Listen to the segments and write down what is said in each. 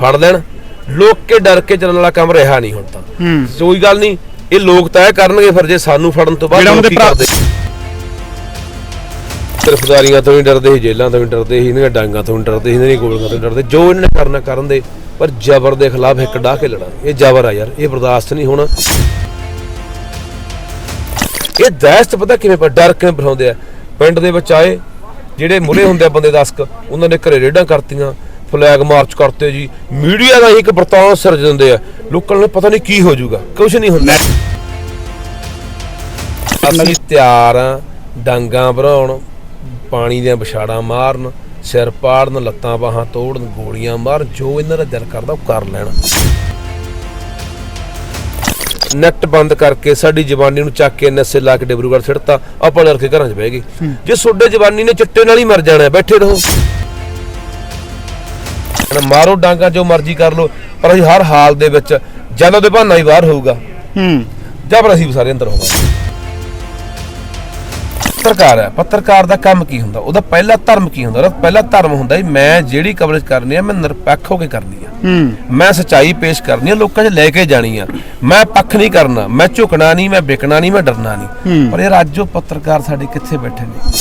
ਫੜ ਲੈਣ ਲੋਕ ਕੇ ਡਰ ਕੇ ਚੱਲਣ ਵਾਲਾ ਕੰਮ ਰਿਹਾ ਨਹੀਂ ਹੁਣ ਤਾਂ। ਕੋਈ ਗੱਲ ਨਹੀਂ ਇਹ ਲੋਕ ਤੈਅ ਕਰਨਗੇ ਫਿਰ ਜੇ ਸਾਨੂੰ ਫੜਨ ਤੋਂ ਬਾਅਦ ਲੋਕ ਕਰਦੇ? ਗ੍ਰਿਫਤਾਰੀਆਂ ਤੋਂ ਵੀ ਡਰਦੇ ਸੀ ਜੇਲ੍ਹਾਂ ਤੋਂ ਵੀ ਡਰਦੇ ਸੀ ਇਹਨਾਂ ਦੀਆਂ ਡਾਂਗਾਂ ਤੋਂ ਵੀ ਡਰਦੇ ਸੀ ਇਹਨਾਂ ਦੀਆਂ ਗੋਲੀਆਂ ਤੋਂ ਡਰਦੇ ਜੋ ਇਹਨਾਂ ਨੇ ਕਰਨਾ ਕਰਨ ਦੇ ਪਰ ਜ਼ਬਰ ਦੇ ਖਿਲਾਫ ਇੱਕ ਡਾਹ ਕੇ ਲੜਾਂ ਇਹ ਜ਼ਬਰ ਆ ਯਾਰ ਇਹ ਬਰਦਾਸ਼ਤ ਨਹੀਂ ਹੋਣਾ। ਇਹ ਦਹਿਸ਼ਤ ਪਤਾ ਕਿਵੇਂ ਪਰ ਡਰ ਕਿਵੇਂ ਬਣਾਉਂਦੇ ਆ? ਪਿੰਡ ਦੇ ਵਿੱਚ ਆਏ ਜਿਹੜੇ ਮੁਰੇ ਹੁੰਦੇ ਆ ਬੰਦੇ ਦਸਕ ਉਹਨਾਂ ਨੇ ਘਰੇ ਰੇਡਾਂ ਕਰਤੀਆਂ। ਫਲੈਗ ਮਾਰਚ ਕਰਤੇ ਜੀ। ਮੀਡੀਆ ਦਾ ਇੱਕ ਵਰਤਾਂ ਸਿਰਜ ਦਿੰਦੇ ਆ। ਲੋਕਾਂ ਨੂੰ ਪਤਾ ਨਹੀਂ ਕੀ ਹੋ ਜਾਊਗਾ। ਕੁਝ ਨਹੀਂ ਹੁੰਦਾ। ਅਸੀਂ ਤਿਆਰ ਆ ਡਾਂਗਾ ਭਰਾਉਣ ਪਾਣੀ ਦੀਆਂ ਵਿਛਾੜਾਂ ਮਾਰਨ ਸਿਰ ਪਾੜਨ ਲੱਤਾਂ ਬਾਹਾਂ ਤੋੜਨ ਗੋਲੀਆਂ ਮਾਰਨ ਜੋ ਇਹਨਾਂ ਦਾ ਦਿਲ ਕਰਦਾ ਉਹ ਕਰ ਲੈਣ। ਨੈਟ ਬੰਦ ਕਰਕੇ ਸਾਡੀ ਜਵਾਨੀ ਨੂੰ ਚੱਕ ਕੇ ਨਸੇ ਲਾ ਕੇ ਡਿਬਰੂਗੜ੍ਹ ਛੱਡਤਾ ਆਪਾਂ ਲੜ ਕੇ ਘਰਾਂ 'ਚ ਬਹਿ ਗਏ। ਜੇ ਤੁਹਾਡੇ ਜਵਾਨੀ ਨੇ ਚਿੱਟੇ ਨਾਲ ਹੀ ਮਰ ਜਾਣਾ ਬੈਠੇ ਰਹੋ। ਮਾਰੋ ਡਾਂਗਾ ਜੋ ਮਰਜ਼ੀ ਕਰ ਲੋ ਪਰ ਅਸੀਂ ਹਰ ਹਾਲ ਦੇ ਵਿੱਚ ਜਦੋਂ ਦੇ ਬਹਾਨਾ ਹੀ ਬਾਹਰ ਹੋਊਗਾ। ਹੂੰ। ਜਾਂ ਫਿਰ ਅਸੀਂ ਸਾਰੇ ਅੰਦਰ ਹੋਵਾਂਗੇ। ਪੱਤਰਕਾਰ ਹੈ ਪੱਤਰਕਾਰ ਦਾ ਕੰਮ ਕੀ ਹੁੰਦਾ? ਉਹਦਾ ਪਹਿਲਾ ਧਰਮ ਕੀ ਹੁੰਦਾ? ਉਹਦਾ ਪਹਿਲਾ ਧਰਮ ਹੁੰਦਾ ਹੀ ਮੈਂ ਜਿਹੜੀ ਕਵਰੇਜ ਕਰਨੀ ਹੈ ਮੈਂ ਨਿਰਪੱਖ ਹੋ ਕੇ ਕਰਨੀ ਹੈ ਹੂੰ। ਮੈਂ ਸੱਚਾਈ ਪੇਸ਼ ਕਰਨੀ ਹੈ ਲੋਕਾਂ 'ਚ ਲੈ ਕੇ ਜਾਣੀ ਆ। ਮੈਂ ਪੱਖ ਨਹੀਂ ਕਰਨਾ ਮੈਂ ਝੁਕਣਾ ਨਹੀਂ ਮੈਂ ਵਿਕਣਾ ਨਹੀਂ ਮੈਂ ਡਰਨਾ ਨਹੀਂ। ਪਰ ਇਹ ਉਹ ਪੱਤਰਕਾਰ ਸਾਡੇ ਕਿੱਥੇ ਬੈਠੇ ਨੇ?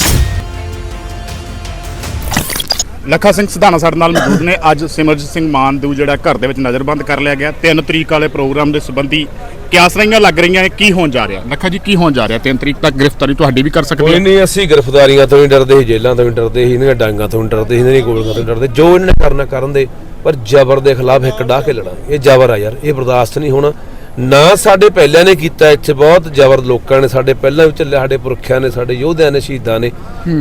ਲੱਖਾ ਸਿੰਘ ਸਿਧਾਣਾ ਸਾਡੇ ਨਾਲ ਮੌਜੂਦ ਨੇ। ਅੱਜ ਸਿਮਰਜੀਤ ਸਿੰਘ ਮਾਨ ਦੂ ਜਿਹੜਾ ਘਰ ਦੇ ਵਿੱਚ ਨਜ਼ਰਬੰਦ ਕਰ ਲਿਆ ਗਿਆ। 3 ਤਰੀਕ ਵਾਲੇ ਪ੍ਰੋਗਰਾਮ ਦੇ ਸੰਬੰਧੀ ਕਿਆਸ ਰਹੀਆਂ ਲੱਗ ਰਹੀਆਂ ਹੈ ਕੀ ਹੋਣ ਜਾ ਰਿਹਾ? ਲੱਖਾ ਜੀ ਕੀ ਹੋਣ ਜਾ ਰਿਹਾ? 3 ਤਰੀਕ ਤੱਕ ਗ੍ਰਿਫਤਾਰੀ ਤੁਹਾਡੀ ਵੀ ਕਰ ਸਕਦੇ ਕੋਈ ਨਹੀਂ ਅਸੀਂ ਗ੍ਰਿਫਤਾਰੀਆਂ ਤੋਂ ਵੀ ਡਰਦੇ ਸੀ ਜੇਲ੍ਹਾਂ ਤੋਂ ਵੀ ਡਰਦੇ ਸੀ ਇਹਨਾਂ ਡਾਂਗਾਂ ਤੋਂ ਵੀ ਡਰਦੇ ਸੀ ਇਹਨਾਂ ਦੀਆਂ ਗੋਲੀਆਂ ਤੋਂ ਵੀ ਡਰਦੇ ਜੋ ਇਹਨਾਂ ਨੇ ਕਰਨਾ ਕਰਨ ਦੇ ਪਰ ਜ਼ਬਰ ਦੇ ਖਿਲਾਫ ਇੱਕ ਡਾਹ ਕੇ ਲੜਾਂ ਇਹ ਜ਼ਬਰ ਆ ਯਾਰ ਇਹ ਬਰਦਾਸ਼ਤ ਨਹੀਂ ਹੋਣਾ। ਨਾ ਸਾਡੇ ਪਹਿਲਿਆਂ ਨੇ ਕੀਤਾ ਇੱਥੇ ਬਹੁਤ ਜ਼ਬਰ ਲੋਕਾਂ ਨੇ ਸਾਡੇ ਪਹਿਲਾਂ ਵੀ ਚੱਲੇ ਸਾਡੇ ਪੁਰਖਿਆਂ ਨੇ ਸਾਡੇ ਯੋਧਿਆਂ ਨੇ ਸ਼ਹੀਦਾਂ ਨੇ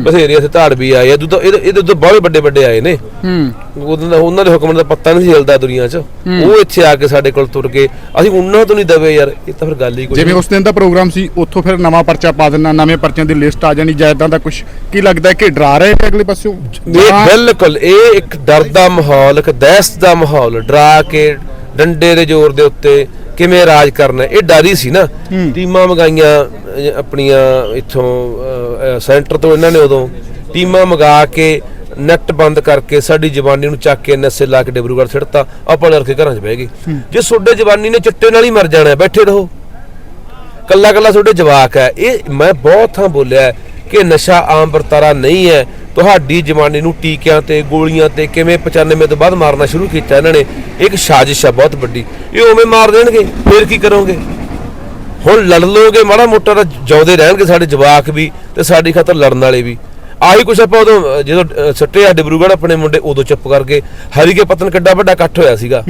ਬਥੇਰੇ ਇੱਥੇ ਧਾੜ ਵੀ ਆਏ ਇਹਦੋਂ ਤਾਂ ਇਹਦੇ ਇਹਦੇ ਤੋਂ ਬਹੁਤ ਵੱਡੇ ਵੱਡੇ ਆਏ ਨੇ। ਹੂੰ। ਉਹਨਾਂ ਦਾ ਉਹਨਾਂ ਦੇ ਹੁਕਮ ਦਾ ਪੱਤਾ ਨਹੀਂ ਹਿਲਦਾ ਦੁਨੀਆ 'ਚ। ਉਹ ਇੱਥੇ ਆ ਕੇ ਸਾਡੇ ਕੋਲ ਤੁਰ ਕੇ ਅਸੀਂ ਉਹਨਾਂ ਤੋਂ ਨਹੀਂ ਦਵੇ ਯਾਰ ਇਹ ਤਾਂ ਫਿਰ ਗੱਲ ਹੀ ਕੋਈ ਜਿਵੇਂ ਉਸ ਦਿਨ ਦਾ ਪ੍ਰੋਗਰਾਮ ਸੀ ਉੱਥੋਂ ਫਿਰ ਨਵਾਂ ਪਰਚਾ ਪਾ ਦੇਣਾ ਨਵੇਂ ਪਰਚਿਆਂ ਦੀ ਲਿਸਟ ਆ ਜਾਣੀ ਜਾਇਦਾਂ ਦਾ ਕੁਝ ਕੀ ਲੱਗਦਾ ਹੈ ਕਿ ਡਰਾ ਰਹੇ ਨੇ ਅਗਲੇ ਪਾਸਿਓਂ? ਬਿਲਕੁਲ ਇਹ ਇੱਕ ਡਰ ਦਾ ਮਾਹੌਲ ਇੱਕ ਦਹਿਸ਼ਤ ਦਾ ਮਾਹੌਲ ਡਰਾ ਕੇ ਡੰਡੇ ਦੇ ਜ਼ੋਰ ਦੇ ਉੱਤੇ ਕਿਵੇਂ ਰਾਜ ਕਰਨਾ ਇਹ ਡਰ ਸੀ ਨਾ। ਟੀਮਾਂ ਮੰਗਾਈਆਂ ਆਪਣੀਆਂ ਇੱਥੋਂ ਸੈਂਟਰ ਤੋਂ ਇਹਨਾਂ ਨੇ ਉਦੋਂ। ਟੀਮਾਂ ਮੰਗਾ ਕੇ ਨੈਟ ਬੰਦ ਕਰਕੇ ਸਾਡੀ ਜਵਾਨੀ ਨੂੰ ਚੱਕ ਕੇ ਨਸੇ ਲਾ ਕੇ ਡਿਬਰੂਗੜ੍ਹ ਛੱਡਤਾ ਆਪਾਂ ਲੜ ਕੇ ਘਰਾਂ 'ਚ ਬਹਿ ਗਏ। ਜੇ ਤੁਹਾਡੇ ਜਵਾਨੀ ਨੇ ਚਿੱਟੇ ਨਾਲ ਹੀ ਮਰ ਜਾਣਾ ਬੈਠੇ ਰਹੋ। ਕੱਲਾ ਕੱਲਾ ਤੁਹਾਡੇ ਜਵਾਕ ਹੈ। ਇਹ ਮੈਂ ਬਹੁਤ ਥਾਂ ਬੋਲਿਆ ਕਿ ਨਸ਼ਾ ਆਮ ਵਰਤਾਰਾ ਨਹੀਂ ਹੈ। ਤੁਹਾਡੀ ਜਵਾਨੀ ਨੂੰ ਟੀਕਿਆਂ ਤੇ, ਗੋਲੀਆਂ ਤੇ ਕਿਵੇਂ 95 ਤੋਂ ਬਾਅਦ ਮਾਰਨਾ ਸ਼ੁਰੂ ਕੀਤਾ ਇਹਨਾਂ ਨੇ? ਇੱਕ ਸਾਜ਼ਿਸ਼ ਆ ਬਹੁਤ ਵੱਡੀ। ਇਹ ਉਵੇਂ ਮਾਰ ਦੇਣਗੇ, ਫਿਰ ਕੀ ਕਰੋਗੇ? ਹੁਣ ਲੜ ਲੋਗੇ ਮਾੜਾ ਮੋਟਾ ਤਾਂ ਜਿਉਂਦੇ ਰਹਿਣਗੇ ਸਾਡੇ ਜਵਾਕ ਵੀ ਤੇ ਸਾਡੀ ਖਾਤਰ ਲੜਨ ਵਾਲੇ ਵੀ। ਆਹੀ ਕੁਛ ਆਪਾਂ ਉਦੋਂ ਜਦੋਂ ਸੱਟੇ ਆ ਡਿਬਰੂਗੜ੍ਹ ਆਪਣੇ ਮੁੰਡੇ ਉਦੋਂ ਚੁੱਪ ਕਰਕੇ ਹਰੀਕੇ ਪਤਨ ਕਿੱਡਾ ਵੱਡਾ ਇਕੱਠ ਹੋਇਆ ਸੀਗਾ।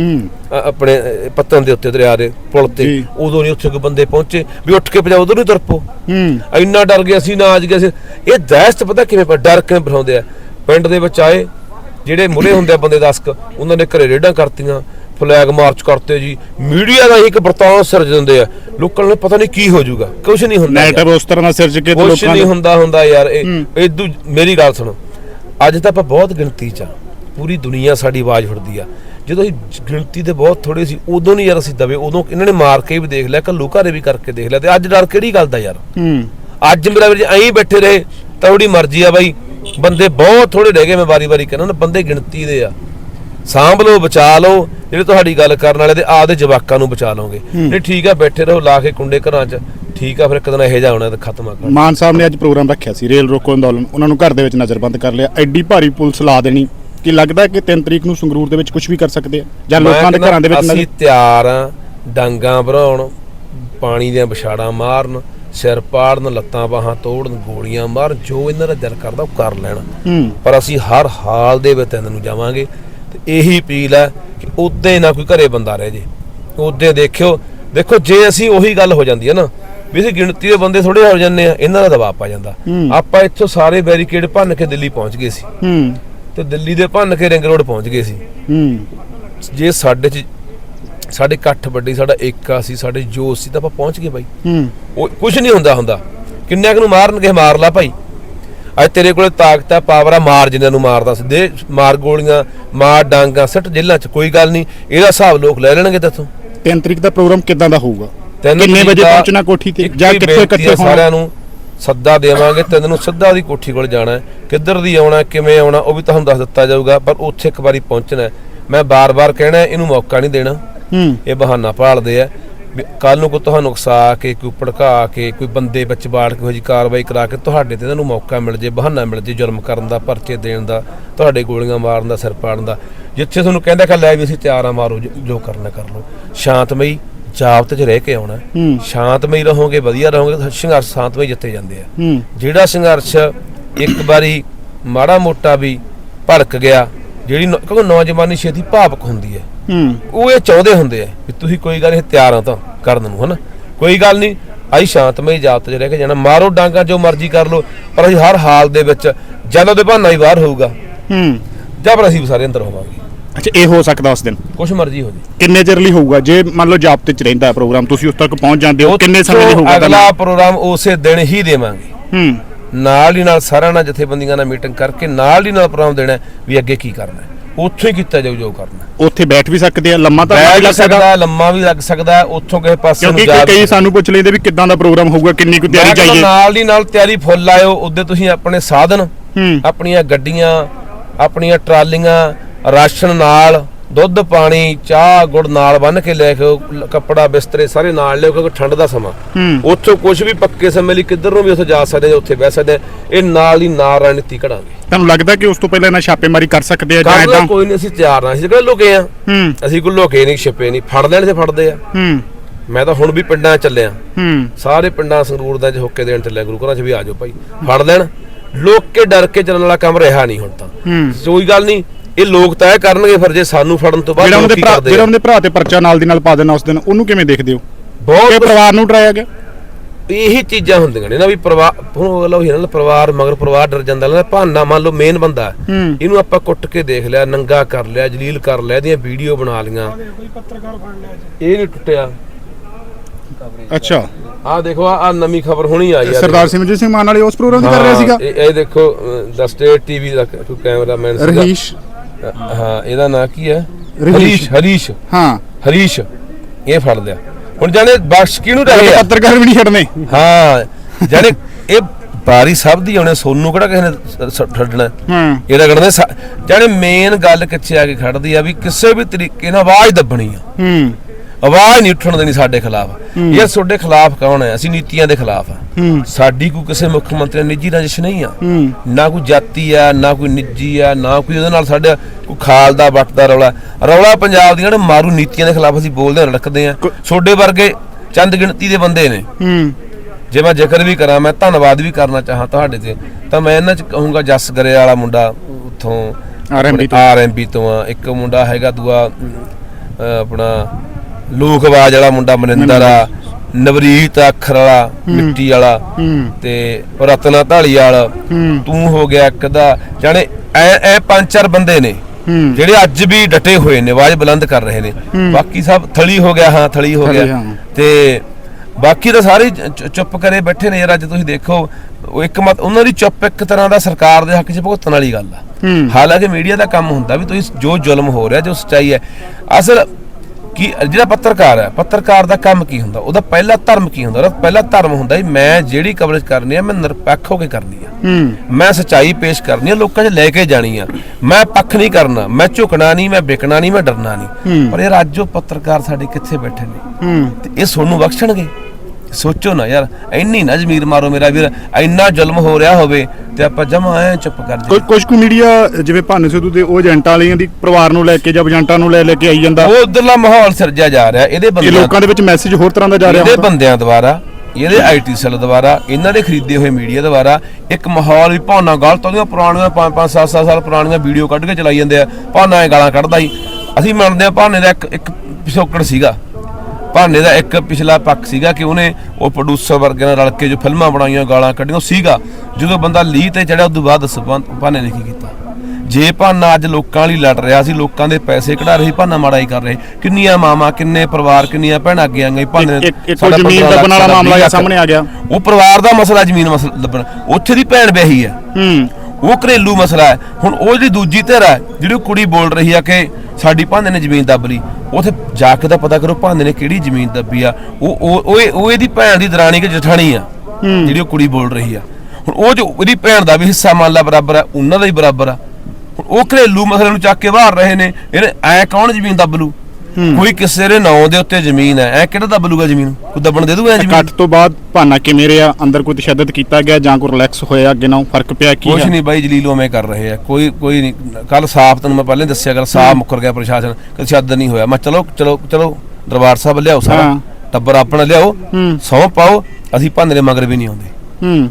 ਆਪਣੇ ਪੱਤਨ ਦੇ ਉੱਤੇ ਦਰਿਆ ਦੇ ਪੁਲ ਤੇ। ਉਦੋਂ ਨਹੀਂ ਉੱਥੇ ਕੋਈ ਬੰਦੇ ਪਹੁੰਚੇ ਵੀ ਉੱਠ ਕੇ ਭਜਾ ਉਦੋਂ ਨਹੀਂ ਤੁਰਪੋ ਹੂੰ। ਇੰਨਾ ਡਰ ਗਿਆ ਸੀ ਨਾ ਅੱਜ ਗਿਆ ਸੀ ਇਹ ਦਹਿਸ਼ਤ ਪਤਾ ਕਿਵੇਂ ਪਰ ਡਰ ਕਿਵੇਂ ਬਣਾਉਂਦੇ ਆ। ਪਿੰਡ ਦੇ ਵਿੱਚ ਆਏ ਜਿਹੜੇ ਮੁਰੇ ਹੁੰਦੇ ਆ ਬੰਦੇ ਦਸਕ ਉਹਨਾਂ ਨੇ ਘਰੇ ਰੇਡਾਂ ਕਰਤੀਆਂ। ਫਲੈਗ ਮਾਰਚ ਕਰਤੇ ਜੀ। ਮੀਡੀਆ ਦਾ ਇੱਕ ਵਰਤਾਂ ਸਿਰਜ ਦਿੰਦੇ ਆ। ਲੋਕਾਂ ਨੂੰ ਪਤਾ ਨਹੀਂ ਕੀ ਹੋ ਜਾਊਗਾ। ਕੁਝ ਨਹੀਂ ਹੁੰਦਾ। ਨੈਟਵਰਕ ਉਸ ਤਰ੍ਹਾਂ ਦਾ ਸਿਰਜ ਕੇ ਲੋਕਾਂ ਨਹੀਂ ਨੂੰ ਹੁੰਦਾ ਹੁੰਦਾ ਯਾਰ। ਇਹ ਇਦੂ ਮੇਰੀ ਗੱਲ ਸੁਣੋ। ਅੱਜ ਤਾਂ ਆਪਾਂ ਬਹੁਤ ਗਿਣਤੀ ਚ ਆ। ਪੂਰੀ ਦੁਨੀਆ ਸਾਡੀ ਆਵਾਜ਼ ਫੜਦੀ ਆ। ਜਦੋਂ ਅਸੀਂ ਗਿਣਤੀ ਤੇ ਬਹੁਤ ਥੋੜੇ ਸੀ ਉਦੋਂ ਨਹੀਂ ਯਾਰ ਅਸੀਂ ਦਵੇ ਉਦੋਂ ਇਹਨਾਂ ਨੇ ਮਾਰ ਕੇ ਵੀ ਦੇਖ ਲਿਆ ਕੱਲੂ ਘਰੇ ਵੀ ਕਰਕੇ ਦੇਖ ਲਿਆ। ਤੇ ਅੱਜ ਡਰ ਕਿਹੜੀ ਗੱਲ ਦਾ ਯਾਰ? ਅੱਜ ਮੇਰਾ ਵੀਰ ਜੀ ਐਂ ਬੈਠੇ ਰਹੇ ਤਾਂ ਉਹਦੀ ਮਰਜ਼ੀ ਆ ਬਾਈ। ਬੰਦੇ ਬਹੁਤ ਥੋੜੇ ਰਹਿ ਗਏ ਮੈਂ ਵਾਰੀ-ਵਾਰੀ ਕਹਿੰਦਾ ਨਾ ਬੰਦੇ ਗਿਣਤੀ ਦੇ ਆ। ਸਾਂਭ ਲਓ ਬਚਾ ਲਓ ਜਿਹੜੇ ਤੁਹਾਡੀ ਗੱਲ ਕਰਨ ਵਾਲੇ ਤੇ ਆਪਦੇ ਜਵਾਕਾਂ ਨੂੰ ਬਚਾ ਲਓਗੇ। ਨਹੀਂ ਠੀਕ ਆ ਬੈਠੇ ਰਹੋ ਲਾ ਕੇ ਕੁੰਡੇ ਘਰਾਂ 'ਚ ਠੀਕ ਆ ਫਿਰ ਇੱਕ ਦਿਨ ਇਹੋ ਜਿਹਾ ਆਉਣਾ ਤੇ ਖਤਮ ਆ ਕਰ ਮਾਨ ਸਾਹਿਬ ਨੇ ਅੱਜ ਪ੍ਰੋਗਰਾਮ ਰੱਖਿਆ ਸੀ ਰੇਲ ਰੋਕੋ ਅੰਦੋਲਨ ਉਹਨਾਂ ਨੂੰ ਘਰ ਦੇ ਵਿੱਚ ਨਜ਼ਰਬੰਦ ਕਰ ਲਿਆ ਐਡੀ ਭਾਰੀ ਪੁਲਿਸ ਲਾ ਦੇਣੀ ਕਿ ਲੱਗਦਾ ਕਿ 3 ਤਰੀਕ ਨੂੰ ਸੰਗਰੂਰ ਦੇ ਵਿੱਚ ਕੁਝ ਵੀ ਕਰ ਸਕਦੇ ਆ ਜਾਂ ਲੋਕਾਂ ਦੇ ਘਰਾਂ ਦੇ ਵਿੱਚ ਅਸੀਂ ਤਿਆਰ ਆ ਡਾਂਗਾ ਭਰਾਉਣ ਪਾਣੀ ਦੀਆਂ ਵਿਛਾੜਾਂ ਮਾਰਨ ਸਿਰ ਪਾੜਨ ਲੱਤਾਂ ਬਾਹਾਂ ਤੋੜਨ ਗੋਲੀਆਂ ਮਾਰਨ ਜੋ ਇਹਨਾਂ ਦਾ ਦਿਲ ਕਰਦਾ ਉਹ ਕਰ ਲੈਣ। ਪਰ ਅਸੀਂ ਹਰ ਹਾਲ ਦੇ ਵਿੱਚ ਇਹਨਾਂ ਨੂੰ ਜਾਵਾਂਗੇ ਤੇ ਇਹੀ ਅਪੀਲ ਹੈ ਕਿ ਉਦੋਂ ਨਾ ਕੋਈ ਘਰੇ ਬੰਦਾ ਰਹਿ ਜੇ। ਉਦੋਂ ਦੇਖਿਓ ਦੇਖੋ ਜੇ ਅਸੀਂ ਉਹੀ ਗੱਲ ਹੋ ਜਾਂਦੀ ਹੈ ਨਾ ਵੀ ਅਸੀਂ ਗਿਣਤੀ ਦੇ ਬੰਦੇ ਥੋੜੇ ਹੋ ਜਾਂਦੇ ਆ ਇਹਨਾਂ ਦਾ ਦਬਾਅ ਪਾ ਜਾਂਦਾ। ਆਪਾਂ ਇੱਥੋਂ ਸਾਰੇ ਬੈਰੀਕੇਡ ਭੰਨ ਕੇ ਦਿੱਲੀ ਪਹੁੰਚ ਗਏ ਸੀ। ਹੂੰ। ਤੇ ਦਿੱਲੀ ਦੇ ਭੰਨ ਕੇ ਰਿੰਗ ਰੋਡ ਪਹੁੰਚ ਗਏ ਸੀ। ਹੂੰ। ਜੇ ਸਾਡੇ ਚ ਸਾਡੇ ਇਕੱਠ ਵੱਡੀ ਸਾਡਾ ਏਕਾ ਸੀ ਸਾਡੇ ਜੋਸ਼ ਸੀ ਤਾਂ ਆਪਾਂ ਪਹੁੰਚ ਗਏ ਬਾਈ। ਹੂੰ। ਉਹ ਕੁਝ ਨਹੀਂ ਹੁੰਦਾ ਹੁੰਦਾ। ਕਿੰਨਿਆਂ ਕੁ ਨੂੰ ਮਾਰਨਗੇ ਮਾਰ ਲਾ ਭਾਈ। ਅੱਜ ਤੇਰੇ ਕੋਲੇ ਤਾਕਤ ਆ ਪਾਵਰ ਆ ਮਾਰ ਜਿੰਨਾਂ ਨੂੰ ਮਾਰਦਾ ਸੀ ਦੇ ਮਾਰ ਗੋਲੀਆਂ ਮਾਰ ਡਾਂਗਾ ਸੱਟ ਜੇਲ੍ਹਾਂ 'ਚ ਕੋਈ ਗੱਲ ਨਹੀਂ। ਇਹਦਾ ਹਿਸਾਬ ਲੋਕ ਲੈ ਲੈਣਗੇ ਤੇਥੋਂ। 3 ਤਰੀਕ ਦਾ ਪ੍ਰੋਗਰਾਮ ਕਿੱਦਾਂ ਦਾ ਹੋਊਗਾ? ਕਿੰਨੇ ਵਜੇ ਪਹੁੰਚਣਾ ਕੋਠੀ ਤੇ? ਜਾਂ ਕਿੱਥੇ ਇਕੱਠੇ ਹੋਣਾ? ਸਾਰਿਆਂ ਨੂੰ ਸੱਦਾ ਦੇਵਾਂਗੇ ਤੈਨੂੰ ਸਿੱਧਾ ਦੀ ਕੋਠੀ ਕੋਲ ਜਾਣਾ। ਕਿੱਧਰ ਦੀ ਆਉਣਾ ਕਿਵੇਂ ਆਉਣਾ ਉਹ ਵੀ ਤੁਹਾਨੂੰ ਦੱਸ ਦਿੱਤਾ ਜਾਊਗਾ ਪਰ ਉੱਥੇ ਇੱਕ ਵਾਰੀ ਪਹੁੰਚਣਾ। ਮੈਂ ਬਾਰ-ਬਾਰ ਕਹਿਣਾ ਇਹਨੂੰ ਮੌਕਾ ਨਹੀਂ ਦੇਣਾ। ਹੂੰ। ਇਹ ਬਹਾਨਾ ਭਾਲਦੇ ਆ। ਕੱਲ ਨੂੰ ਕੋ ਤੁਹਾਨੂੰ ਉਕਸਾ ਕੇ ਕੋਈ ਭੜਕਾ ਕੇ ਕੋਈ ਬੰਦੇ ਵਿੱਚ ਬਾੜ ਕੇ ਹੋ ਜੀ ਕਾਰਵਾਈ ਕਰਾ ਕੇ ਤੁਹਾਡੇ ਤੇ ਇਹਨਾਂ ਨੂੰ ਮੌਕਾ ਮਿਲ ਜੇ ਬਹਾਨਾ ਮਿਲ ਜੇ ਜੁਰਮ ਕਰਨ ਦਾ ਪਰਚੇ ਦੇਣ ਦਾ ਤੁਹਾਡੇ ਗੋਲੀਆਂ ਮਾਰਨ ਦਾ ਸਿਰ ਪਾੜਨ ਦਾ। ਜਿੱਥੇ ਤੁਹਾਨੂੰ ਕਹਿੰਦਾ ਕਿ ਲੈ ਵੀ ਅਸੀਂ ਤਿਆਰ ਆ ਮਾਰੋ ਜੋ- ਕਰਨਾ ਕਰ ਲਓ। ਸ਼ਾਂਤਮਈ ਜਾਬਤ 'ਚ ਰਹਿ ਕੇ ਆਉਣਾ। ਸ਼ਾਂਤਮਈ ਰਹੋਗੇ ਵਧੀਆ ਰਹੋਗੇ ਤਾਂ ਸੰਘਰਸ਼ ਸ਼ਾਂਤਮਈ ਜਿੱਤੇ ਜਾਂਦੇ ਆ। ਜਿਹੜਾ ਸੰਘਰਸ਼ ਇੱਕ ਵਾਰੀ ਮਾੜਾ ਮੋਟਾ ਵੀ ਭੜਕ ਗਿਆ ਜਿਹੜੀ ਕਿਉਂਕਿ ਨੌਜਵਾਨੀ ਛੇਤੀ ਭਾਵਕ ਹੁੰਦੀ ਹੈ। ਹੂੰ। ਉਹ ਇਹ ਚਾਹੁੰਦੇ ਹੁੰਦੇ ਆ ਵੀ ਤੁਸੀਂ ਕੋਈ ਗੱਲ ਨਹੀਂ ਤਿਆਰ ਆ ਤਾਂ ਕਰਨ ਨੂੰ ਹਨਾ? ਕੋਈ ਗੱਲ ਨਹੀਂ ਆਈ ਸ਼ਾਂਤਮਈ ਜਾਤ 'ਚ ਰਹਿ ਕੇ ਜਾਣਾ। ਮਾਰੋ ਡਾਂਗਾ ਜੋ ਮਰਜ਼ੀ ਕਰ ਲਓ ਪਰ ਅਸੀਂ ਹਰ ਹਾਲ ਦੇ ਵਿੱਚ ਜਦੋਂ ਦੇ ਬਹਾਨਾ ਹੀ ਬਾਹਰ ਹੋਊਗਾ ਹੂੰ। ਜਾਂ ਪਰ ਅਸੀਂ ਸਾਰੇ ਅੰਦਰ ਹੋਵਾਂਗੇ। ਅੱਛਾ ਇਹ ਹੋ ਸਕਦਾ ਉਸ ਦਿਨ? ਕੁਛ ਮਰਜ਼ੀ ਹੋ ਜੇ। ਕਿੰਨੇ ਚਿਰ ਲਈ ਹੋਊਗਾ? ਜੇ ਮੰਨ ਲਓ ਜਾਬਤੇ ਚ ਰਹਿੰਦਾ ਹੈ ਪ੍ਰੋਗਰਾਮ ਤੁਸੀਂ ਉਸ ਤੱਕ ਪਹੁੰਚ ਜਾਂਦੇ ਹੋ ਕਿੰਨੇ ਸਮੇਂ ਲਈ ਹੋਊਗਾ ਅਗਲਾ ਪ੍ਰੋਗਰਾਮ ਉਸੇ ਦਿਨ ਹੀ ਦੇਵਾਂਗੇ। ਹੂੰ। ਨਾਲ ਹੀ ਨਾਲ ਸਾਰਿਆਂ ਨਾਲ ਜਥੇਬੰਦੀਆਂ ਨਾਲ ਮੀਟਿੰਗ ਕਰਕੇ ਨਾਲ ਹੀ ਨਾਲ ਪ੍ਰੋਗਰਾਮ ਦੇਣਾ ਵੀ ਅੱਗੇ ਕੀ ਕਰਨਾ ਹੈ। ਉੱਥੋਂ ਹੀ ਕੀਤਾ ਜਾਊ ਜੋ ਕਰਨਾ। ਉੱਥੇ ਬੈਠ ਵੀ ਸਕਦੇ ਆ ਲੰਮਾ ਤਾਂ ਲੱਗ ਸਕਦਾ। ਲੰਮਾ ਵੀ ਲੱਗ ਸਕਦਾ ਉੱਥੋਂ ਕਿਸੇ ਪਾਸੇ ਨੂੰ ਕਿਉਂਕਿ ਜਾ ਕਈ ਸਾਨੂੰ ਪੁੱਛ ਲੈਂਦੇ ਵੀ ਕਿੱਦਾਂ ਦਾ ਪ੍ਰੋਗਰਾਮ ਹੋਊਗਾ ਕਿੰਨੀ ਕੁ ਤਿਆਰੀ ਚਾਹੀਏ ਨਾਲ ਦੀ ਨਾਲ ਤਿਆਰੀ ਫੁੱਲ ਆਇਓ ਉਹਦੇ ਤੁਸੀਂ ਆਪਣੇ ਸਾਧਨ ਆਪਣੀਆਂ ਗੱਡੀਆਂ ਆਪਣੀਆਂ ਟਰਾਲੀਆਂ ਰਾਸ਼ਨ ਨਾਲ ਦੁੱਧ ਪਾਣੀ ਚਾਹ ਗੁੜ ਨਾਲ ਬੰਨ ਕੇ ਲੈ ਕੇ ਕੱਪੜਾ ਬਿਸਤਰੇ ਸਾਰੇ ਨਾਲ ਲਿਓ ਕਿਉਂਕਿ ਠੰਡ ਦਾ ਸਮਾਂ। ਉੱਥੋਂ ਕੁਝ ਵੀ ਪੱਕੇ ਸਮੇਂ ਲਈ ਕਿੱਧਰ ਨੂੰ ਵੀ ਉੱਥੇ ਜਾ ਸਕਦੇ ਜਾਂ ਉੱਥੇ ਬਹਿ ਸਕਦੇ। ਇਹ ਨਾਲ ਹੀ ਨਾਲ ਰਣਨੀਤੀ ਘੜਾਂਗੇ ਤੁਹਾਨੂੰ ਲੱਗਦਾ ਕਿ ਉਸ ਤੋਂ ਪਹਿਲਾਂ ਇਹਨਾਂ ਛਾਪੇਮਾਰੀ ਕਰ ਸਕਦੇ ਆ ਜਾਂ ਇਦਾਂ ਕੋਈ ਨਹੀਂ ਅਸੀਂ ਤਿਆਰ ਨਾ ਅਸੀਂ ਕਿਹੜਾ ਲੁਕੇ ਆ। ਅਸੀਂ ਕੋਈ ਲੁਕੇ ਨਹੀਂ ਛਿਪੇ ਨਹੀਂ ਫੜ ਲੈਣ ਤੇ ਫੜਦੇ ਆ। ਮੈਂ ਤਾਂ ਹੁਣ ਵੀ ਪਿੰਡਾਂ ਚੱਲਿਆ। ਸਾਰੇ ਪਿੰਡਾਂ ਸੰਗਰੂਰ ਦਾ ਚ ਹੁੱਕੇ ਦੇਣ ਚੱਲਿਆ ਗੁਰੂ ਘਰਾਂ 'ਚ ਵੀ ਆ ਜਾਓ ਭਾਈ। ਫੜ ਲੈਣ। ਲੋਕ ਕੇ ਡਰ ਕੇ ਚੱਲਣ ਵਾਲਾ ਕੰਮ ਰਿਹਾ ਨਹੀਂ ਹੁਣ ਤਾਂ। ਕੋਈ ਗੱਲ ਨਹੀਂ ਇਹ ਲੋਕ ਤੈਅ ਕਰਨਗੇ ਫਿਰ ਜੇ ਸਾਨੂੰ ਫੜਨ ਤੋਂ ਬਾਅਦ ਜਿਹੜਾ ਉਹਦੇ ਕੀ ਭਰਾ ਕਰਦੇ ਜਿਹੜਾ ਆ। ਉਹਦੇ ਭਰਾ ਤੇ ਪਰਚਾ ਨਾਲ ਦੀ ਨਾਲ ਪਾ ਦੇਣਾ ਉਸ ਦਿਨ ਉਹਨੂੰ ਕਿਵੇਂ ਦੇਖਦੇ ਹੋ? ਕਿ ਬਹੁਤ ਪਰਿਵਾਰ ਨੂੰ ਡਰਾਇਆ ਗਿਆ? ਇਹੀ ਚੀਜ਼ਾਂ ਹੁੰਦੀਆਂ ਨੇ ਨਾ ਵੀ ਪਰਿਵਾਰ ਹੁਣ ਉਹ ਗੱਲ ਹੋਈ ਨਾ ਪਰਿਵਾਰ ਮਗਰ ਪਰਿਵਾਰ ਡਰ ਜਾਂਦਾ ਨਾ ਭਾਨਾ ਮੰਨ ਲਓ ਮੇਨ ਬੰਦਾ ਹੈ। ਹੂੰ। ਇਹਨੂੰ ਆਪਾਂ ਕੁੱਟ ਕੇ ਦੇਖ ਲਿਆ ਨੰਗਾ ਕਰ ਲਿਆ ਜਲੀਲ ਕਰ ਲਿਆ ਇਹਦੀਆਂ ਵੀਡੀਓ ਬਣਾ ਲੀਆਂ। ਇਹ ਨਹੀਂ ਟੁੱਟਿਆ। ਅੱਛਾ। ਆਹ ਦੇਖੋ ਆ ਨਵੀਂ ਖਬਰ ਹੁਣੀ ਆਈ ਆ ਸਰਦਾਰ ਸਿਮਰਜੀਤ ਸਿੰਘ ਮਾਨ ਵਾਲੇ ਉਸ ਪ੍ਰੋਗਰਾਮ ਦੀ ਕਰ ਰਿਹਾ ਹਾਂ, ਸੀਗਾ? ਇਹ ਦੇਖੋ ਦਾ ਸਟੇਟ ਟੀਵੀ ਦਾ ਕੈਮਰਾਮੈਨ ਸੀਗਾ। ਰਹੀਸ਼। ਹਾਂ ਇਹਦਾ ਨਾਂ ਕੀ ਹੈ। ਹਰੀਸ਼ ਹਰੀਸ਼। ਹਾਂ। ਹਰੀਸ਼। ਇਹ ਫੜ ਲਿਆ। ਹੁਣ ਜਾਨੇ ਬਖਸ਼ ਕਿਹਨੂੰ ਰਹੇ ਆ ਪੱਤਰਕਾਰ ਵੀ ਨਹੀਂ ਛੱਡਨੇ। ਹਾਂ ਜਾਨੇ ਇਹ ਬਾਰੀ ਸਭ ਦੀ ਆਉਣੇ ਸੋਨੂੰ ਕਿਹੜਾ ਕਿਸੇ ਨੇ ਛੱਡਣਾ? ਹਾਂ। ਇਹਦਾ ਕਹਿੰਦੇ ਜਾਨੇ ਮੇਨ ਗੱਲ ਕਿੱਥੇ ਆ ਕੇ ਖੜਦੀ ਆ ਵੀ ਕਿਸੇ ਵੀ ਤਰੀਕੇ ਨਾਲ ਆਵਾਜ਼ ਦੱਬਣੀ ਆ। ਹੂੰ। ਆਵਾਜ਼ ਨਹੀਂ ਉੱਠਣ ਦੇਣੀ ਸਾਡੇ ਖਿਲਾਫ। ਯਾਰ ਤੁਹਾਡੇ ਖਿਲਾਫ ਕੌਣ ਹੈ? ਅਸੀਂ ਨੀਤੀਆਂ ਦੇ ਖਿਲਾਫ ਆ ਸਾਡੀ ਕੋਈ ਕਿਸੇ ਮੁੱਖ ਮੰਤਰੀ ਨਾਲ ਨਿੱਜੀ ਰੰਜਿਸ਼ ਨਹੀਂ ਆ। ਨਾ ਕੋਈ ਜਾਤੀ ਆ ਨਾ ਕੋਈ ਨਿੱਜੀ ਆ ਨਾ ਕੋਈ ਉਹਦੇ ਨਾਲ ਸਾਡਾ ਕੋਈ ਖਾਲ ਦਾ ਵੱਟ ਦਾ ਰੌਲਾ। ਰੌਲਾ ਪੰਜਾਬ ਦੀਆਂ ਜਿਹੜੇ ਮਾਰੂ ਨੀਤੀਆਂ ਦੇ ਖਿਲਾਫ ਅਸੀਂ ਬੋਲਦੇ ਹਾਂ ਲੜਕਦੇ ਆ ਛੋਡੇ ਵਰਗੇ ਚੰਦ ਗਿਣਤੀ ਦੇ ਬੰਦੇ ਨੇ। ਜੇ ਮੈਂ ਜ਼ਿਕਰ ਵੀ ਕਰਾਂ ਮੈਂ ਧੰਨਵਾਦ ਵੀ ਕਰਨਾ ਚਾਹਾਂ ਤੁਹਾਡੇ ਤੇ ਤਾਂ ਮੈਂ ਇਹਨਾਂ ਚ ਕਹੂੰਗਾ ਜੱਸ ਗਰੇ ਵਾਲਾ ਮੁੰਡਾ ਉੱਥੋਂ RMB ਤੋਂ। ਆਰਐਮਬੀ ਤੋਂ ਆ। ਇੱਕ ਮੁੰਡਾ ਹੈਗਾ ਦੂਆ ਆਪਣਾ ਲੋਕ ਆਵਾਜ਼ ਵਾਲਾ ਮੁੰਡਾ ਮਨਿੰਦਰ ਆ ਨਵਰੀਤ ਅੱਖਰ ਵਾਲਾ ਮਿੱਟੀ ਵਾਲਾ ਤੇ ਰਤਨਾ ਢਾਲੀਵਾਲ ਹੂੰ। ਤੂੰ ਹੋ ਗਿਆ ਇੱਕ ਦਾ ਜਾਣੇ ਐ ਐ ਪੰਜ ਚਾਰ ਬੰਦੇ ਨੇ ਜਿਹੜੇ ਅੱਜ ਵੀ ਡਟੇ ਹੋਏ ਨੇ ਆਵਾਜ਼ ਬੁਲੰਦ ਕਰ ਰਹੇ ਨੇ। ਬਾਕੀ ਸਭ ਥਲੀ ਹੋ ਗਿਆ ਹਾਂ ਥਲੀ ਹੋ ਗਿਆ। ਤੇ ਬਾਕੀ ਤਾਂ ਸਾਰੇ ਚੁੱਪ ਕਰੇ ਬੈਠੇ ਨੇ ਯਾਰ ਅੱਜ ਤੁਸੀਂ ਦੇਖੋ ਉਹ ਇੱਕ ਮਤ ਉਹਨਾਂ ਦੀ ਚੁੱਪ ਇੱਕ ਤਰ੍ਹਾਂ ਦਾ ਸਰਕਾਰ ਦੇ ਹੱਕ 'ਚ ਭੁਗਤਣ ਵਾਲੀ ਗੱਲ ਆ। ਹਾਲਾਂਕਿ ਮੀਡੀਆ ਦਾ ਕੰਮ ਹੁੰਦਾ ਵੀ ਤੁਸੀਂ ਜੋ ਜ਼ੁਲਮ ਹੋ ਰਿਹਾ ਜੋ ਸੱਚਾਈ ਹੈ। ਅਸਲ ਕੀ ਜਿਹੜਾ ਪੱਤਰਕਾਰ ਹੈ ਪੱਤਰਕਾਰ ਦਾ ਕੰਮ ਕੀ ਹੁੰਦਾ? ਉਹਦਾ ਪਹਿਲਾ ਧਰਮ ਕੀ ਹੁੰਦਾ? ਉਹਦਾ ਪਹਿਲਾ ਧਰਮ ਹੁੰਦਾ ਵੀ ਮੈਂ ਜਿਹੜੀ ਕਵਰੇਜ ਕਰਨੀ ਹੈ ਮੈਂ ਨਿਰਪੱਖ ਹੋ ਕੇ ਕਰਨੀ ਆ। ਹੂੰ। ਮੈਂ ਸੱਚਾਈ ਪੇਸ਼ ਕਰਨੀ ਆ ਲੋਕਾਂ 'ਚ ਲੈ ਕੇ ਜਾਣੀ ਆ। ਮੈਂ ਪੱਖ ਨਹੀਂ ਕਰਨਾ ਮੈਂ ਝੁਕਣਾ ਨਹੀਂ ਮੈਂ ਵਿਕਣਾ ਨਹੀਂ ਮੈਂ ਡਰਨਾ ਨਹੀਂ। ਹੂੰ। ਪਰ ਅੱਜ ਉਹ ਪੱਤਰਕਾਰ ਸਾਡੇ ਕਿੱਥੇ ਬੈਠੇ ਨੇ? ਹੂੰ। ਤੇ ਇਹ ਸੋਨੂੰ ਬਖਸ਼ਣਗੇ। ਸੋਚੋ ਨਾ ਯਾਰ ਇੰਨੀ ਨਾ ਜ਼ਮੀਰ ਮਾਰੋ ਮੇਰਾ ਵੀਰ ਇੰਨਾ ਜ਼ੁਲਮ ਹੋ ਰਿਹਾ ਹੋਵੇ ਤੇ ਆਪਾਂ ਜਮਾ ਐ ਚੁੱਪ ਕਰ ਕੁਝ ਜੀ ਕੁਝ ਕੁ ਮੀਡੀਆ ਜਿਵੇਂ ਭਾਨੇ ਸਿੱਧੂ ਦੇ ਉਹ ਏਜੰਟਾਂ ਵਾਲਿਆਂ ਦੀ ਪਰਿਵਾਰ ਨੂੰ ਲੈ ਕੇ ਜਾਂ ਏਜੰਟਾਂ ਨੂੰ ਲੈ ਲੈ ਕੇ ਆਈ ਜਾਂਦਾ। ਉਹ ਉਧਰਲਾ ਮਾਹੌਲ ਸਿਰਜਿਆ ਜਾ ਰਿਹਾ ਇਹਦੇ ਇਹ ਬੰਦਿਆਂ ਲੋਕਾਂ ਦੇ ਵਿੱਚ ਮੈਸੇਜ ਹੋਰ ਤਰ੍ਹਾਂ ਦਾ ਜਾ ਰਿਹਾ ਇਹਦੇ ਹੁੰਦਾ। ਬੰਦਿਆਂ ਦੁਆਰਾ ਇਹਦੇ ਆਈਟੀ ਸੈੱਲ ਦੁਆਰਾ ਇਹਨਾਂ ਦੇ ਖਰੀਦੇ ਹੋਏ ਮੀਡੀਆ ਦੁਆਰਾ ਇੱਕ ਮਾਹੌਲ ਵੀ ਭਾਉਣਾ ਗਲਤ ਉਹਦੀਆਂ ਪੁਰਾਣੀਆਂ 5-5 7-7 ਸਾਲ ਪੁਰਾਣੀਆਂ ਵੀਡੀਓ ਕੱਢ ਕੇ ਚਲਾਈ ਜਾਂਦੇ ਆ ਭਾਉਣਾ ਐ ਗਾਲਾਂ ਕੱਢਦਾ ਸੀ। ਅਸੀਂ ਮੰਨਦੇ ਆ ਭਾਨੇ ਦਾ ਇੱਕ ਇੱਕ ਪਿਛੋਕੜ ਸੀਗਾ। ਭਾਨੇ ਦਾ ਇੱਕ ਪਿਛਲਾ ਪੱਖ ਸੀਗਾ ਕਿ ਉਹਨੇ ਉਹ ਪ੍ਰੋਡਿਊਸਰ ਵਰਗੇ ਨਾਲ ਰਲ ਕੇ ਜੋ ਫਿਲਮਾਂ ਬਣਾਈਆਂ ਗਾਲਾਂ ਕੱਢੀਆਂ ਸੀਗਾ। ਜਦੋਂ ਬੰਦਾ ਲੀਹ ਤੇ ਚੜਿਆ ਉਦੋਂ ਬਾਅਦ ਭਾਨ- ਨੇ ਕੀ ਕੀਤਾ? ਜੇ ਭਾਨਾ ਅੱਜ ਲੋਕਾਂ ਲਈ ਲੜ ਰਿਹਾ ਸੀ ਲੋਕਾਂ ਦੇ ਪੈਸੇ ਕਢਾ ਰਹੀ ਭਾਨਾ ਮਾੜਾਈ ਕਰ ਰਹੇ। ਕਿੰਨੀਆਂ ਮਾਵਾਂ ਕਿੰਨੇ ਪਰਿਵਾਰ ਕਿੰਨੀਆਂ ਭੈਣਾਂ ਅੱਗੇ ਆ ਗਈ ਭਾਨੇ ਇੱਕ- ਜ਼ਮੀਨ 15 ਦੱਬਣ ਵਾਲਾ ਸਾਡਾ ਮਾਮਲਾ 20 ਲੱਖ। ਸਾਹਮਣੇ ਆ ਗਿਆ। ਉਹ ਪਰਿਵਾਰ ਦਾ ਮਸਲਾ ਜ਼ਮੀਨ ਮਸਲਾ ਲੱਭਣ। ਉੱਥੇ ਦੀ ਭੈਣ ਵਿਆਹੀ ਹੈ ਹੂੰ। ਉਹ ਘਰੇਲੂ ਮਸਲਾ ਹੈ। ਹੁਣ ਉਹ ਜਿਹੜੀ ਦੂਜੀ ਧਿਰ ਹੈ ਜਿਹੜੀ ਕੁੜੀ ਬੋਲ ਰਹੀ ਆ ਕਿ ਸਾਡੀ ਭਾਂਦੇ ਨੇ ਜ਼ਮੀਨ ਦੱਬ ਲਈ। ਉਥੇ ਜਾ ਕੇ ਤਾਂ ਪਤਾ ਕਰੋ ਭਾਂਦੇ ਨੇ ਕਿਹੜੀ ਜ਼ਮੀਨ ਦੱਬੀ ਆ। ਉਹ ਉਹ ਉਹ ਇਹ- ਉਹ ਇਹਦੀ ਭੈਣ ਦੀ ਦਰਾਣੀ ਕਿ ਜਠਾਣੀ ਆ ਜਿਹੜੀ ਉਹ ਕੁੜੀ ਬੋਲ ਰਹੀ ਆ। ਹੁਣ ਉਹ ਜੋ ਉਹਦੀ ਭੈਣ ਦਾ ਵੀ ਹਿੱਸਾ ਮੰਨ ਲਾ ਬਰਾਬਰ ਆ ਉਹਨਾਂ ਦਾ ਹੀ ਬਰਾਬਰ ਆ। ਹੁਣ ਉਹ ਘਰੇਲੂ ਮਸਲੇ ਨੂੰ ਚੱਕ ਕੇ ਬਾਹਰ ਰਹੇ ਨੇ ਇਹਨੇ ਐ ਕੌਣ ਜ਼ਮੀਨ ਦੱਬ ਲੂ? ਕੋਈ ਕਿਸੇ ਦੇ ਨਾਂ ਦੇ ਉੱਤੇ ਜ਼ਮੀਨ ਹੈ। ਐ ਕਿਹੜਾ ਦੱਬ ਲੂਗਾ ਜ਼ਮੀਨ? ਕੋਈ ਦੱਬਣ ਦੇ ਦੂਗਾ ਜ਼ਮੀਨ? ਕੱਟ ਤੋਂ ਬਾਅਦ ਭਾਨਾ ਕਿਵੇਂ ਰਿਹਾ? ਅੰਦਰ ਕੋਈ ਤਸ਼ੱਦਦ ਕੀਤਾ ਗਿਆ ਜਾਂ ਕੋਈ ਰਿਲੈਕਸ ਹੋਇਆ? ਅੱਗੇ ਨਾਲੋਂ ਫ਼ਰਕ ਪਿਆ ਕੀ ਹੈ ਨਹੀਂ ਬਾਈ ਜਲੀਲ ਉਵੇਂ ਕਰ ਰਹੇ ਆ। ਕੋਈ ਕੋਈ ਨਹੀਂ। ਕੱਲ ਸਾਫ਼ ਤੈਨੂੰ ਮੈਂ ਪਹਿਲੇ ਦੱਸਿਆ ਗੱਲ ਸਾਫ਼ ਮੁੱਕਰ ਗਿਆ ਪ੍ਰਸ਼ਾਸਨ। ਕਿ ਸ਼ੱਦ ਨਹੀਂ ਹੋਇਆ। ਮੈਂ ਚਲੋ ਚਲੋ ਚਲੋ ਦਰਬਾਰ ਸਾਹਿਬ ਲਿਆਓ ਸਾਰਾ। ਟੱਬਰ ਆਪਣਾ ਲਿਆਓ। ਸਹੁੰ ਪਾਓ। ਅਸੀਂ ਦੇ ਮਗਰ ਵੀ ਨਹੀਂ ਆਉਂਦੇ। ਹੂੰ।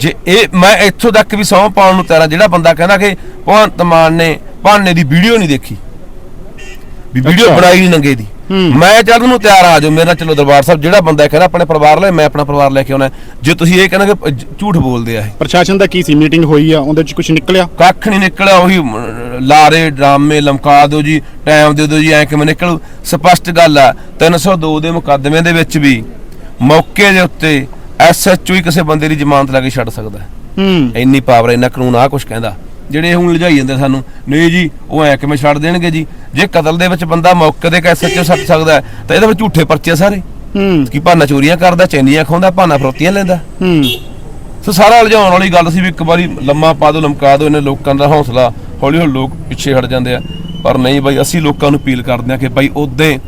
ਜੇ ਇਹ ਮੈਂ ਇੱਥੋਂ ਤੱਕ ਵੀ ਸਹੁੰ ਪਾਉਣ ਨੂੰ ਤਿਆਰ ਹਾਂ ਜਿਹੜਾ ਬੰਦਾ ਕਹਿੰਦਾ ਕਿ ਭਗਵੰਤ ਮਾਨ ਨੇ ਭਾਨੇ ਦੀ ਵੀਡੀਓ ਨਹੀਂ ਦੇਖੀ। ਵੀ ਵੀਡੀਓ। ਬਣਾਈ ਨਹੀਂ ਨੰਗੇ ਦੀ। ਮੈਂ ਜਦ ਨੂੰ ਤਿਆਰ ਆ ਜਾਓ ਮੇਰੇ ਨਾਲ ਚਲੋ ਦਰਬਾਰ ਸਾਹਿਬ ਜਿਹੜਾ ਬੰਦਾ ਕਹਿੰਦਾ ਆਪਣੇ ਪਰਿਵਾਰ ਲੈ ਮੈਂ ਆਪਣਾ ਪਰਿਵਾਰ ਲੈ ਕੇ ਆਉਣਾ। ਜੇ ਤੁਸੀਂ ਇਹ ਕਹਿੰਦੇ ਕਿ ਝੂਠ ਬੋਲਦੇ ਆ ਇਹ। ਪ੍ਰਸ਼ਾਸਨ ਦਾ ਕੀ ਸੀ? ਮੀਟਿੰਗ ਹੋਈ ਆ ਉਹਦੇ ਚ ਕੁਝ ਨਿਕਲਿਆ? ਕੱਖ ਨਹੀਂ ਨਿਕਲਿਆ ਉਹੀ ਲਾਰੇ ਡਰਾਮੇ ਲਮਕਾ ਦਿਓ ਜੀ ਟਾਈਮ ਦੇ ਦਿਓ ਜੀ ਐ ਕਿਵੇਂ ਨਿਕਲੂ। ਸਪਸ਼ਟ ਗੱਲ ਆ 302 ਦੇ ਮੁਕੱਦਮੇ ਦੇ ਵਿੱਚ ਵੀ ਮੌਕੇ ਦੇ ਉੱਤੇ ਐਸਐਚਓ ਹੀ ਕਿਸੇ ਬੰਦੇ ਦੀ ਜ਼ਮਾਨਤ ਲਾ ਕੇ ਛੱਡ ਸਕਦਾ। ਹੈ। ਹੂੰ ਇੰਨੀ ਪਾਵਰ ਇੰਨਾ ਕਾਨੂੰਨ ਆ ਕੁਝ ਕਹਿੰਦਾ। ਜਿਹੜੇ ਹੁਣ ਲਜਾਈ ਜਾਂਦੇ ਸਾਨੂੰ। ਨਹੀਂ ਜੀ ਉਹ ਐ ਕਿਵੇਂ ਛੱਡ ਦੇਣਗੇ ਜੀ? ਜੇ ਕਤਲ ਦੇ ਵਿੱਚ ਬੰਦਾ ਮੌਕੇ ਤੇ ਐਸਐਚਓ ਸੱਟ ਸਕਦਾ ਤਾਂ ਇਹਦੇ ਵਿੱਚ ਝੂਠੇ ਪਰਚੇ ਸਾਰੇ। ਹੂੰ। ਕੀ ਭਾਨਾ ਚੋਰੀਆਂ ਕਰਦਾ ਚੈਨੀਆਂ ਖਾਉਂਦਾ ਭਾਨਾ ਫਰੋਤੀਆਂ ਲੈਂਦਾ। ਹੂੰ। ਸੋ ਸਾਰਾ ਉਲਝਾਉਣ ਵਾਲੀ ਗੱਲ ਸੀ ਵੀ ਇੱਕ ਵਾਰੀ ਲੰਮਾ ਪਾ ਦੋ ਲਮਕਾ ਦੋ ਇਹਨੇ ਲੋਕਾਂ ਦਾ ਹੌਸਲਾ। ਹੌਲੀ ਹੌਲੀ ਲੋਕ ਪਿੱਛੇ ਹਟ ਜਾਂਦੇ ਆ। ਪਰ ਨਹੀਂ ਬਾਈ ਅਸੀਂ ਲੋਕਾਂ ਨੂੰ ਅਪੀਲ ਕਰਦੇ ਆ ਕਿ ਬਾਈ ਉਦੋਂ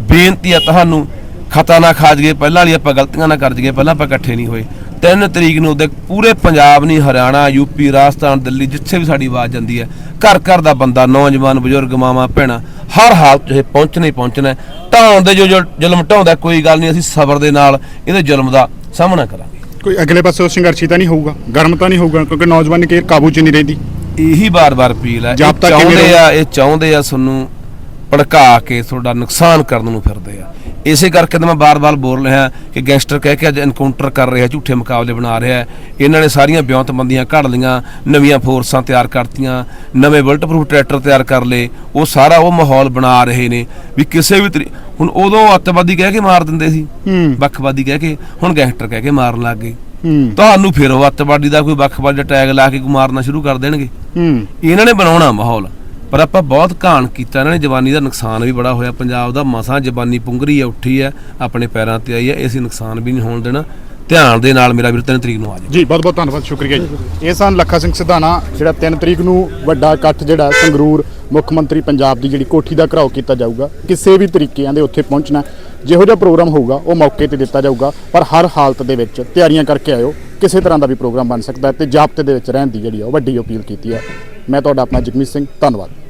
ਬੇਨਤੀ ਆ ਤੁਹਾਨੂੰ ਖਤਾ ਨਾ ਖਾ ਜਗੇ ਪਹਿਲਾਂ ਵਾਲੀ ਆਪਾਂ ਗਲਤੀਆਂ ਨਾ ਕਰ ਜਗੇ ਪਹਿਲਾਂ ਆਪਾਂ ਇਕੱਠੇ ਨਹੀਂ ਹੋਏ। 3 ਤਰੀਕ ਨੂੰ ਉਹਦੇ ਪੂਰੇ ਪੰਜਾਬ ਨਹੀਂ ਹਰਿਆਣਾ ਯੂਪੀ ਰਾਜਸਥਾਨ ਦਿੱਲੀ ਜਿੱਥੇ ਵੀ ਸਾਡੀ ਆਵਾਜ਼ ਜਾਂਦੀ ਹੈ ਘਰ ਘਰ ਦਾ ਬੰਦਾ ਨੌਜਵਾਨ ਬਜ਼ੁਰਗ ਮਾਵਾਂ ਭੈਣਾਂ ਹਰ ਹਾਲਤ 'ਚ ਇਹ ਪਹੁੰਚਣਾ ਹੀ ਪਹੁੰਚਣਾ। ਢਾਉਣ ਦੇ ਜੋ ਜੋ ਜ਼ੁਲਮ ਢਾਉਂਦਾ ਕੋਈ ਗੱਲ ਨਹੀਂ ਅਸੀਂ ਸਬਰ ਦੇ ਨਾਲ ਇਹਦੇ ਜ਼ੁਲਮ ਦਾ ਸਾਹਮਣਾ ਕਰਾਂਗੇ ਕੋਈ ਅਗਲੇ ਪਾਸੇ ਸੰਘਰਸ਼ੀ ਤਾਂ ਨਹੀਂ ਹੋਊਗਾ ਗਰਮ ਤਾਂ ਨਹੀਂ ਹੋਊਗਾ ਕਿਉਂਕਿ ਨੌਜਵਾਨੀ ਕੇ ਕਾਬੂ 'ਚ ਨਹੀਂ ਰਹਿੰਦੀ ਇਹੀ ਬਾਰ-ਬਾਰ ਅਪੀਲ ਹੈ ਚਾਹੁੰਦੇ? ਆ ਇਹ ਚਾਹੁੰਦੇ ਆ ਤੁਹਾਨੂੰ ਭੜਕਾ ਕੇ ਤੁਹਾਡਾ ਨੁਕਸਾਨ ਕਰਨ ਨੂੰ ਫਿਰਦੇ ਆ ਇਸੇ ਕਰਕੇ ਤਾਂ ਮੈਂ ਬਾਰ-ਬਾਰ ਬੋਲ ਰਿਹਾ ਕਿ ਗੈਂਗਸਟਰ ਕਹਿ ਕੇ ਅੱਜ ਐਨਕਾਊਂਟਰ ਕਰ ਰਿਹਾ ਝੂਠੇ ਮੁਕਾਬਲੇ ਬਣਾ ਰਿਹਾ। ਇਹਨਾਂ ਨੇ ਸਾਰੀਆਂ ਬਿਉਂਤਬੰਦੀਆਂ ਘੜ ਲਈਆਂ ਨਵੀਆਂ ਫੋਰਸਾਂ ਤਿਆਰ ਕਰਤੀਆਂ ਨਵੇਂ ਬੁਲਟ ਪ੍ਰੂਫ ਟਰੈਕਟਰ ਤਿਆਰ ਕਰ ਲਏ। ਉਹ ਸਾਰਾ ਉਹ ਮਾਹੌਲ ਬਣਾ ਰਹੇ ਨੇ ਵੀ ਕਿਸੇ ਵੀ ਤਰੀ- ਹੁਣ ਉਦੋਂ ਅੱਤਵਾਦੀ ਕਹਿ ਕੇ ਮਾਰ ਦਿੰਦੇ ਸੀ। ਵੱਖਵਾਦੀ ਕਹਿ ਕੇ ਹੁਣ ਗੈਂਗਸਟਰ ਕਹਿ ਕੇ ਮਾਰਨ ਲੱਗ ਗਏ। ਤੁਹਾਨੂੰ ਫਿਰ ਉਹ ਅੱਤਵਾਦੀ ਦਾ ਕੋਈ ਵੱਖਵਾਦੀ ਦਾ ਟੈਗ ਲਾ ਕੇ ਕੋਈ ਮਾਰਨਾ ਸ਼ੁਰੂ ਕਰ ਦੇਣਗੇ। ਇਹਨਾਂ ਨੇ ਬਣਾਉਣਾ ਮਾਹੌਲ। ਪਰ ਆਪਾਂ ਬਹੁਤ ਘਾਣ ਕੀਤਾ ਇਹਨਾਂ ਨੇ, ਜਵਾਨੀ ਦਾ ਨੁਕਸਾਨ ਵੀ ਬੜਾ ਹੋਇਆ। ਪੰਜਾਬ ਦਾ ਮਸਾਂ ਜਵਾਨੀ ਪੁੰਗਰੀ ਆ, ਉੱਠੀ ਆ, ਆਪਣੇ ਪੈਰਾਂ ਤੇ ਆਈ ਆ ਅਸੀਂ ਨੁਕਸਾਨ ਵੀ ਨਹੀਂ ਹੋਣ ਦੇਣਾ। ਧਿਆਨ ਦੇ ਨਾਲ ਮੇਰਾ ਵੀਰ, ਤਿੰਨ ਤਰੀਕ ਨੂੰ ਆ ਜਾਓ ਜੀ, ਬਹੁਤ ਬਹੁਤ ਧੰਨਵਾਦ, ਸ਼ੁਕਰੀਆ ਜੀ। ਇਹ ਸਨ ਲੱਖਾ ਸਿੰਘ ਸਿਧਾਣਾ, ਜਿਹੜਾ 3 ਤਰੀਕ ਨੂੰ ਵੱਡਾ ਇਕੱਠ ਜਿਹੜਾ ਸੰਗਰੂਰ ਮੁੱਖ ਮੰਤਰੀ ਪੰਜਾਬ ਦੀ ਜਿਹੜੀ ਕੋਠੀ ਦਾ ਘਰਾਓ ਕੀਤਾ ਜਾਊਗਾ, ਕਿਸੇ ਵੀ ਤਰੀਕਿਆਂ ਦੇ ਉੱਥੇ ਪਹੁੰਚਣਾ, ਜਿਹੋ ਜਿਹਾ ਪ੍ਰੋਗਰਾਮ ਹੋਊਗਾ, ਉਹ ਮੌਕੇ ਤੇ ਦਿੱਤਾ ਜਾਊਗਾ। ਪਰ ਹਰ ਹਾਲਤ ਦੇ ਵਿੱਚ ਤਿਆਰੀਆਂ ਕਰਕੇ ਆਇਓ, ਕਿਸੇ ਤਰ੍ਹਾਂ ਦਾ ਵੀ ਪ੍ਰੋਗਰਾਮ ਬਣ ਸਕਦਾ ਹੈ ਤੇ ਜਾਬਤੇ ਦੇ ਵਿੱਚ ਰਹਿਣ ਦੀ ਜਿਹੜੀ ਆ, ਉਹ ਵੱਡੀ ਅਪੀਲ ਕੀਤੀ ਹੈ। ਮੈਂ ਤੁਹਾਡਾ ਆਪਣਾ ਜਗਮੀਤ ਸਿੰਘ, ਧੰਨਵਾਦ।